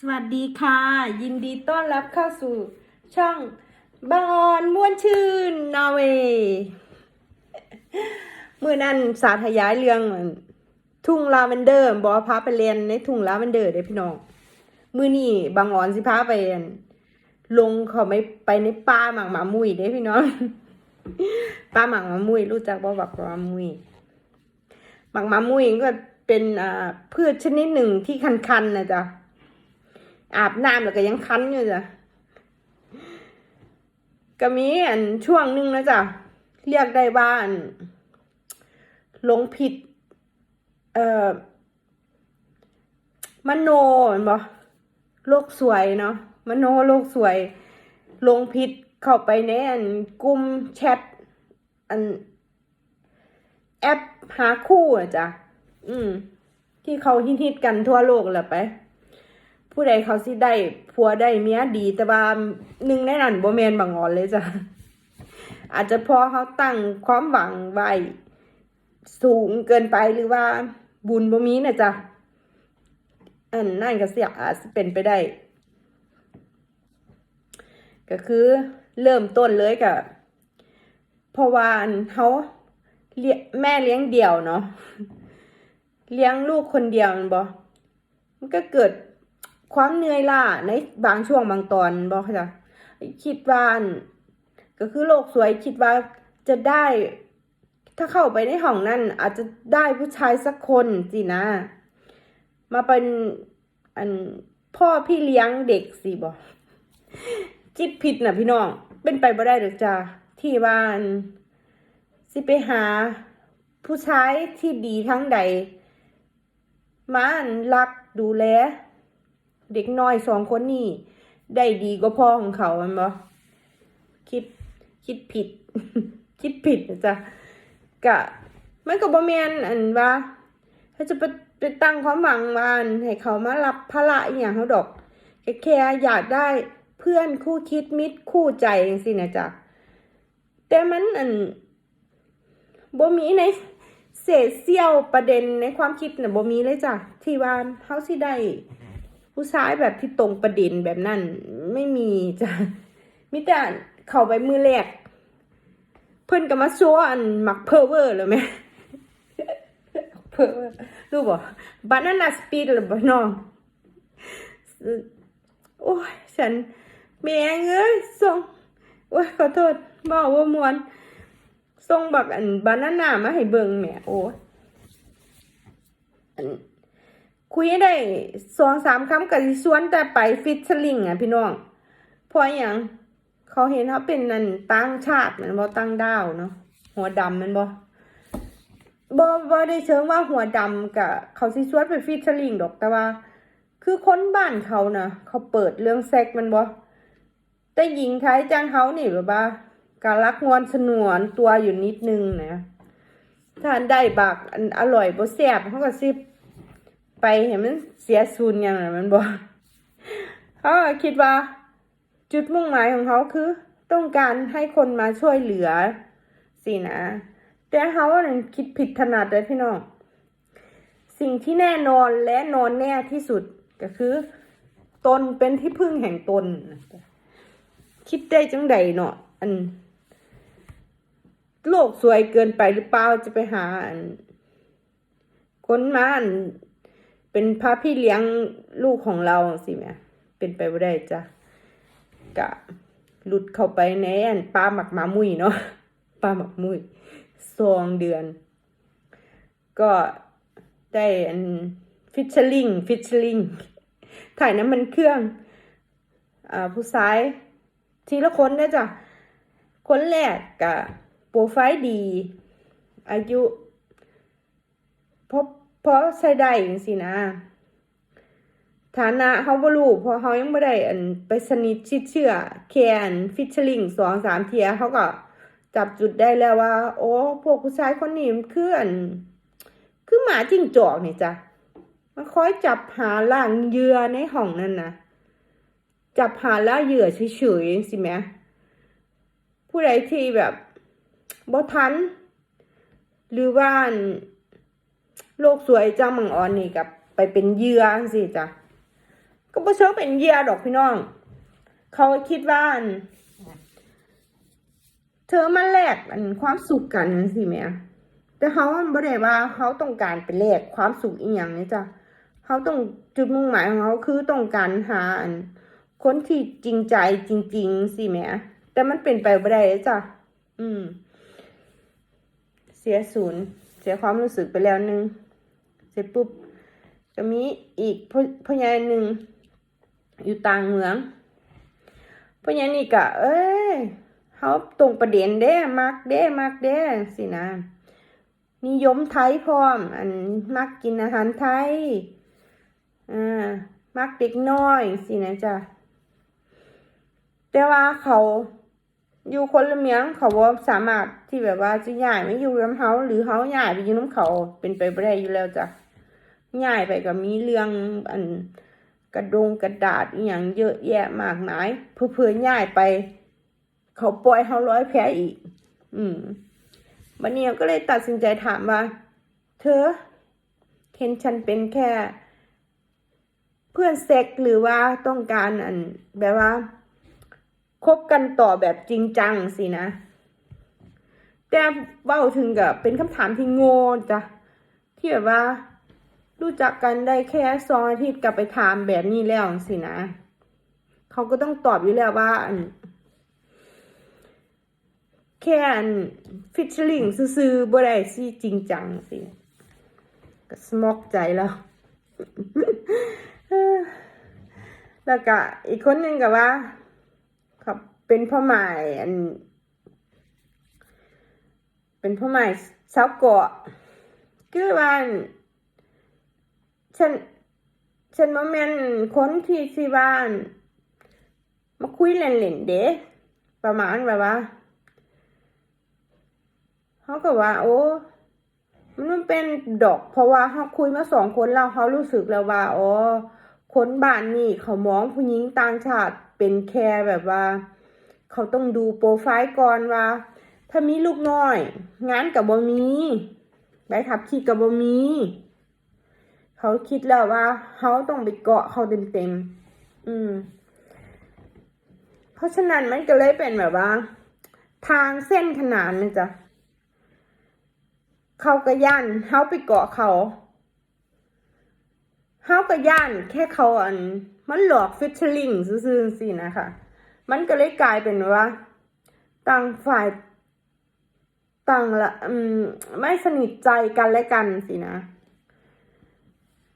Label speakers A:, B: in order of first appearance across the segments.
A: สวัสดีค่ะ ยินดีต้อนรับเข้าสู่ช่องบางออนม่วนชื่นนอร์เวย์เมื่อนั้นสาธยายเรื่องอันทุ่งลาเวนเดอร์บอกว่าพาไปเรียนในทุ่งลาเวนเดอร์เด้พี่น้องมื่อนี้บางออนสิพาไปอันลงเขาไม่ไปในป่าหมากหมามุยเด้พี่น้องป่าหมากหมามุยรู้จักบ่บักหมามุยหมากหมามุยก็เป็นอ่าพืชชนิดหนึ่งที่คันๆนะจ๊ะ อาบน้ำแล้วก็ยังคันอยู่จ้ะก็มีอันช่วงหนึงนะจ๊ะเรียกได้ว่าอันหลงผิด เอ่อมโนเห็นบ่โลกสวยเนาะมโนโลกสวยหลงผิดเข้าไปในอันกลุ่มแชทอันแอปหาคู่อะจ้ะ อืม ที่เขาฮิตๆกันทั่วโลกแหละไป ผู้ใดเขาสิได้ผัวได้เมียดี แต่ว่าหนึ่งในนั้นบ่แมนบางอ่อนเลยจ้ะอาจจะพอเขาตั้งความหวังไว้สูงเกินไปหรือว่าบุญบ่มีนะจ๊ะอันนั่นก็เสียอาจจะเป็นไปได้ ก็คือเริ่มต้นเลยกับเพราะว่าเขาเลี้ยแม่เลี้ยงเดี่ยวเนาะเลี้ยงลูกคนเดียวมันบ่มันก็เกิด ความเหนื่อยล้าในบางช่วงบางตอนบอกค่ะจ้ะคิดว่าก็คือโลกสวยคิดว่าจะได้ ถ้าเข้าไปในห้องนั่นอาจจะได้ผู้ชายสักคนสินะ มาเป็นอันพ่อพี่เลี้ยงเด็กสิบอกคิดผิดนะพี่น้อง เป็นไปบ่ได้หรอกจ้าที่ว่านสิไปหาผู้ชายที่ดีทั้งใดมาอันรักดูแล เด็กน้อยสองคนนี่ได้ดีกว่าพ่อของเขาแมันบ่คิดคิดผิด คิดผิดนะจ๊ะกะมันก็บ่แมนอันว่าถ้าจะไปไปตั้งความหวังวันให้เขามารับภาระอหย่างเขาดอกแค่แค่อยากได้เพื่อนคู่คิดมิตรคู่ใจจังซี่นะจ๊ะแต่มันอันบ่มีในเศษเสี้ยวประเด็นในความคิดน่ะบ่มีเลยจ้ะที่ว่าเฮาสิได้ ผู้ชายแบบที่ตรงประเด็นแบบนั้น ไม่มีจ้ะมีแต่เข้าไปมือแรก เพิ่นก็มาซัวอันมักเพอเวอร์แล้วแม่เพอเวอร์รู้บ่บานาน่าสปีดหรือบ่น้องโอ้ยฉันแม่งเอ้ยส่งโอ้ยขอโทษบอกว่ามวนส่งบักอันบานาน่ามาให้เบิ่งแม่โอ้ยอัน คุยได้สองสามคำกับสิสวนแต่ไปฟิตสลิงอะพี่น้องเพราะอย่างเขาเห็นเขาเป็นนันต่างชาติมันบ่ต่างดาวเนาะหัวดำมันบ่บ่บ่ได้เชิงว่าหัวดำกับเขาสิสวนไปฟิตสลิงดอกแต่ว่า คือคนบ้านเขานะเขาเปิดเรื่องเซ็กมันบ่แต่หญิงไทยจังเขานี่หรือบ่าการรักงวนสนวนตัวอยู่นิดนึงนะถ้าอันได้บักอันอร่อยบ่แซ่บเขาก็สิ ไปเห็นมันเสียศูนย์อย่างนั้นมันบ่เขาคิดว่า จุดมุ่งหมายของเขาคือ ต้องการให้คนมาช่วยเหลือสินะ แต่เขานั้นคิดผิดถนัดเลยพี่น้องสิ่งที่แน่นอนและนอนแน่ที่สุดก็คือ ตนเป็นที่พึ่งแห่งตน คิดได้จังใดเนาะอัน โลกสวยเกินไปหรือเปล่าจะไปหาอันคนมาอัน เป็นพระพี่เลี้ยงลูกของเราสิแม่เป็นไปไม่ได้จ้ะกะหลุดเข้าไปในอันปลาหมักหมามุยเนาะปลาหมักมุยสองเดือน ก็ได้อันฟิชเชอร์ลิงฟิชเชอร์ลิงถ่ายน้ำมันเครื่องอ่าผู้ชาย ทีละคนนะจ้ะคนแรกกะโปรไฟล์ดี อายุพราะ เพราะใช้ได้จังสินะ ฐานะเขาบ่รู้เพราะเขายังไม่ได้อันไปสนิทชิดเชื่อแคนฟิชเชอร์ลิงสองสามเทียเขาก็จับจุดได้แล้วว่า โอ้พวกผู้ชายคนนี้มันคืออันคือหมาจิ้งจอกนี่จ้ะมันคอยจับหาล่างเหยื่อในห้องนั่นนะจับหาล่าเหยื่อเฉยๆสิแม่ผู้ใดที่แบบบ่ทัน หรือว่า โลกสวยจังมังอ่อนนี่กับไปเป็นเยื่อสิจ้ะก็บ่เชิงเป็นเหยียดอกพี่น้อง เขาคิดว่าเธอมาแลกอันความสุขกันสิแม่แต่เขาบ่ได้ว่าเขาต้องการไปแลกความสุขอีหยังนี่จ้ะเขาต้องจุดมุ่งหมายของเขาคือต้องการหาอันคนที่จริงใจจริง ๆสิแม่แต่มันเป็นไปบ่ได้จ้ะอืม เสียศูนย์เสียความรู้สึกไปแล้วหนึง เสร็จปุ๊บก็มีอีกพ่อพ่อใหญ่หนึ่งอยู่ต่างเมืองพ่อใหญ่นี่ก็เอ้ยเขาตรงประเด็นเด้มักเด้มักเด้สินะนิยมไทยพร้อม อันมักกินอาหารไทยอ่ามักเด็กน้อยสินะจ๊ะแต่ว่าเขาอยู่คนละเมียงเขาบ่สามารถที่แบบว่าจะย้ายไม่อยู่น้ำเฮาหรือเฮาย้ายไปอยู่น้ำเขาเป็นไปบ่ได้อยู่แล้วจ้ะ ย้ายไปก็มีเรื่องอันกระดงกระดาษอหย่างเยอะแยะมากมายเพื่อเพื่อย้ายไป เขาปล่อยเฮาร้อยแพ้อีก อืมบัดนี้ก็เลยตัดสินใจถามว่า เธอเห็นฉันเป็นแค่ เพื่อนเซ็กหรือว่าต้องการอันแบบว่าคบกันต่อแบบจริงจังสินะ แต่เบ้าถึงกับเป็นคำถามที่โง่จ้ะที่แบบว่า รู้จักกันได้แค่สองอาทิตย์กลับไปถามแบบนี้แล้วสินะ เขาก็ต้องตอบอยู่แล้วว่าแค่นฟิชเชอร์ลิงซื่อๆบ่ได้สิจริงจังสิก็สมอกใจแล้ว แล้วก็อีกคนหนึ่งก็ว่าครับเป็นพ่อหมายอัน เป็นพ่อหมายสาวเกาะคือว่าน ฉัน ฉันมาแม่นคนที่สิบ้าน มาคุยเล่นๆเด้ประมาณแบบว่าเขาก็ว่า โอ้มันมันเป็นดอก เพราะว่าเขาคุยมาสองคนแล้วเขารู้สึกแล้วว่าอ๋อคนบ้านนี่เขามองผู้หญิงต่างชาติเป็นแค่แบบว่า เขาต้องดูโปรไฟล์ก่อนว่า ถ้ามีลูกน้อย งานกับบ่มีใบขับขี่กับบ่มี เขาคิดแล้วว่าเขาต้องไปเกาะเขาเต็มๆอืม เพราะฉะนั้นมันก็เลยเป็นแบบว่า ทางเส้นขนานนะจ๊ะเขาก็ย่านเฮาไปเกาะเขาเฮาก็ย่านแค่เขาอัน มันหลอกฟิชเชอร์ลิงซื่อๆสินะคะ มันก็เลยกลายเป็นว่าต่างฝ่ายต่างละอืมไม่สนิทใจกันและกันสินะ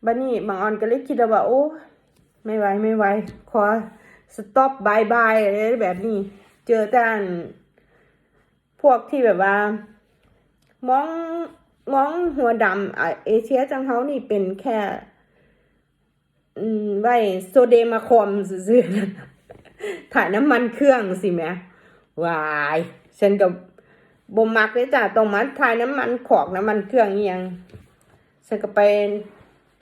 A: บันนี้บางออนก็เลยคิดว่าโอ้ไม่ไหวไม่ไหวขอสต็อปบายบายอะไรแบบนี้ เจอแต่พวกที่แบบว่า มองมองหัวดำอะเอเชียจังเขานี่เป็นแค่ไว้โซเดยมาคอมซื่อๆถ่ายน้ำมันเครื่องสิแม่วายฉันกับบ่มักเลยจ้ะต้องมาถ่ายน้ำมันขอกน้ำมันเครื่องเอียงฉันก็ไป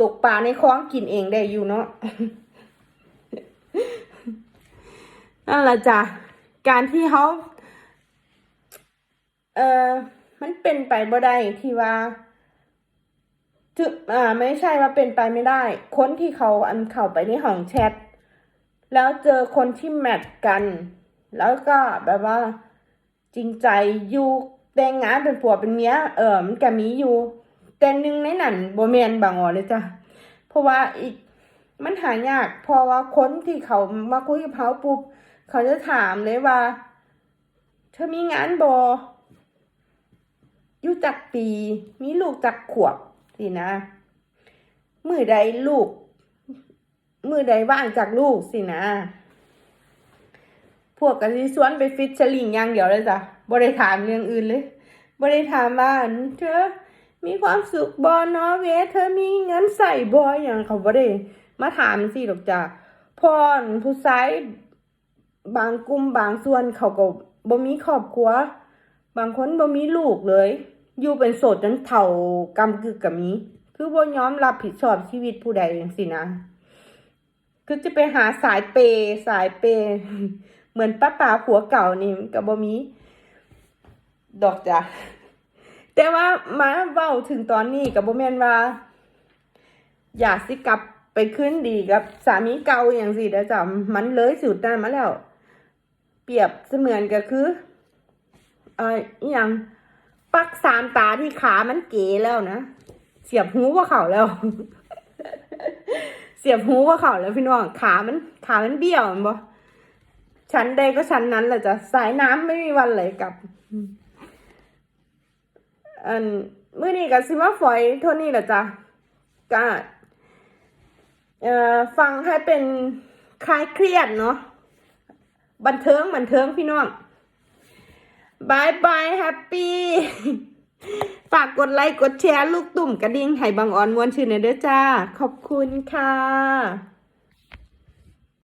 A: ตกปลาในคลองกินเองได้อยู่เนาะนั่นแหละจ้ะการที่เขาเออมันเป็นไปบ่ได้ที่ว่าถึงอ่า ไม่ใช่ว่าเป็นไปไม่ได้ คนที่เขาอันเข้าไปในห้องแชท แล้วเจอคนที่แมทกัน แล้วก็แบบว่าจริงใจอยู่แต่งงานเป็นผัวเป็นเมียเออมันก็มีอยู่ แต่หนึ่งในนั้นบ่แมนบางอ๋อเลยจ้ะเพราะว่าอีกมันหายากเพราะว่าคนที่เขามาคุยกับเขาปุ๊บเขาจะถามเลยว่า เธอมีงานบออยู่จักปี มีลูกจักขวบสินะ มือใดลูก มือใดว่างจากลูกสินะ พวกกันสิสวนไปฟิชชลิงอย่างเดียวเลยจ้ะบ่ได้ถามเรื่องอื่นเลยบ่ได้ถามว่านเธอ มีความสุขบอนอเวเธอมีเงินใส่บออย่างเขาบ่ได้มาถามสิหรอกจ้ะพอนผู้ชายบางกลุ่มบางส่วนเขาก็บ่มีครอบครัว บางคนบ่มีลูกเลย อยู่เป็นโสดจนเฒ่ากำกึกกับมีคือบ่ยอมรับผิดชอบชีวิตผู้ใดจังซี่นะ คือจะไปหาสายเปย์สายเปย์เหมือนป้าป๋าผัวเก่านี่มันก็บ่มี ดอกจ้ะ แต่ว่ามาเว้าถึงตอนนี้ก็บ่แมนว่า อยากสิกลับไปขึ้นดีกับสามีเก่าอย่างสิเด้อจ้ะมันเลยสุดนั้นมาแล้ว เปรียบเสมือนก็คือเอ่ออย่างปักสามตาที่ขามันเก๋แล้วนะ เสียบหูว่าเขาแล้ว เสียบหูว่าเขาแล้วพี่น้องขามันขามันเบี้ยวมันบ่ชั้นใดก็ชั้นนั้นแหละจ้ะสายน้ำไม่มีวันไหลกลับ อันมื้อนี้ก็สิมาฝอยเท่านี้แหละจ้ะก็เอ่อฟังให้เป็นคลายเครียดเนาะบันเทิงบันเทิงพี่น้องบายบายแฮปปี้ฝากกดไลค์กดแชร์ลูกตุ่มกระดิ่งให้บังออนมวนชื่นนเด้อจ้า ขอบคุณค่ะ